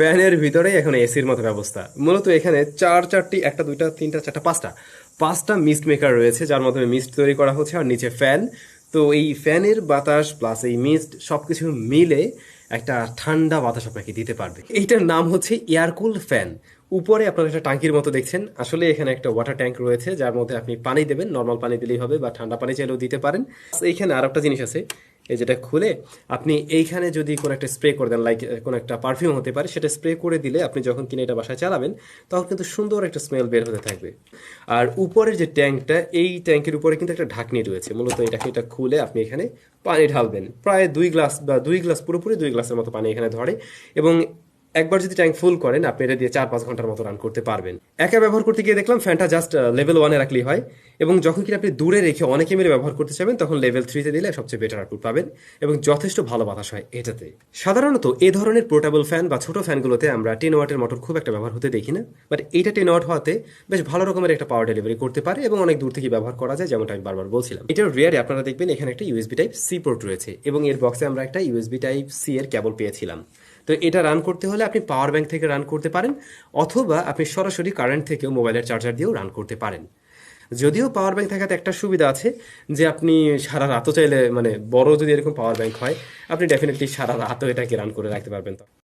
ফ্যানের ভিতরে এখন এসির মতো ব্যবস্থা। মূলত এখানে চার চারটি, একটা, দুইটা, তিনটা, চারটা, পাঁচটা। পাঁচটা মিস্ট মেকার রয়েছে, যার মাধ্যমে মিস্ট তৈরি করা হচ্ছে, আর নিচে ফ্যান তো এই ফ্যানের বাতাস প্লাস এই মিস্ট সবকিছু মিলে একটা ঠান্ডা বাতাস আপনাকে দিতে পারবে। এইটার নাম হচ্ছে এয়ারকুল ফ্যান উপরে আপনারা একটা টাঙ্কির মতো দেখছেন। আসলে এখানে একটা ওয়াটার ট্যাঙ্ক রয়েছে, যার মধ্যে আপনি পানি দেবেন। নর্মাল পানি দিলেই হবে বা ঠান্ডা পানি চাইলেও দিতে পারেন। এইখানে আর একটা জিনিস আছে এই যেটা খুলে আপনি এইখানে যদি কোনো একটা স্প্রে করে দেন লাইক কোনো একটা পারফিউম হতে পারে, সেটা স্প্রে করে দিলে আপনি যখন কিনে এটা বাসায় চালাবেন, তখন কিন্তু সুন্দর একটা স্মেল বের হতে থাকবে। আর উপরের যে ট্যাঙ্কটা, এই ট্যাঙ্কের উপরে কিন্তু একটা ঢাকনি রয়েছে। মূলত এটাকে এটা খুলে আপনি এখানে পানি ঢালবেন। প্রায় দুই গ্লাস বা দুই গ্লাস, পুরোপুরি দুই গ্লাসের মতো পানি এখানে ধরে এবং একবার যদি ট্যাঙ্ক ফুল করেন, আপনি এটা দিয়ে চার পাঁচ ঘণ্টার মতো রান করতে পারবেন। একা ব্যবহার করতে গিয়ে দেখলাম ফ্যানটা জাস্ট লেভেল ওয়ানে রাখলেই হয় এবং যখন কিনা আপনি দূরে রেখে অনেকে মিলে ব্যবহার করতে চাবেন তখন লেভেল থ্রিতে দিলে সবচেয়ে বেটার আউটপুট পাবেন এবং যথেষ্ট ভালো বাতাস হয় এটাতে। সাধারণত এ ধরনের পোর্টেবল ফ্যান বা ছোট ফ্যানগুলোতে আমরা টেন ওয়াটের মোটর খুব একটা ব্যবহার হতে দেখি না বাট এইটা টেন ওয়াট হওয়াতে বেশ ভালো রকমের একটা পাওয়ার ডেলিভারি করতে পারে এবং অনেক দূর থেকে ব্যবহার করা যায়, যেমনটা আমি বারবার বলছিলাম। এটার রিয়ারে আপনারা দেখবেন এখানে একটা ইউএসবি টাইপ সি পোর্ট রয়েছে এবং এর বক্সে আমরা একটা ইউএসবি টাইপ সি এর কেবল পেয়েছিলাম। তো এটা রান করতে হলে আপনি পাওয়ার ব্যাংক থেকে রান করতে পারেন, অথবা আপনি সরাসরি কারেন্ট থেকেও মোবাইলের চার্জার দিয়েও রান করতে পারেন। যদিও পাওয়ার ব্যাংক থাকাতে একটা সুবিধা আছে যে আপনি সারা রাতও চাইলে মানে বড় যদি এরকম পাওয়ার ব্যাংক হয়, আপনি ডেফিনেটলি সারা রাতও এটাকে রান করে রাখতে পারবেন।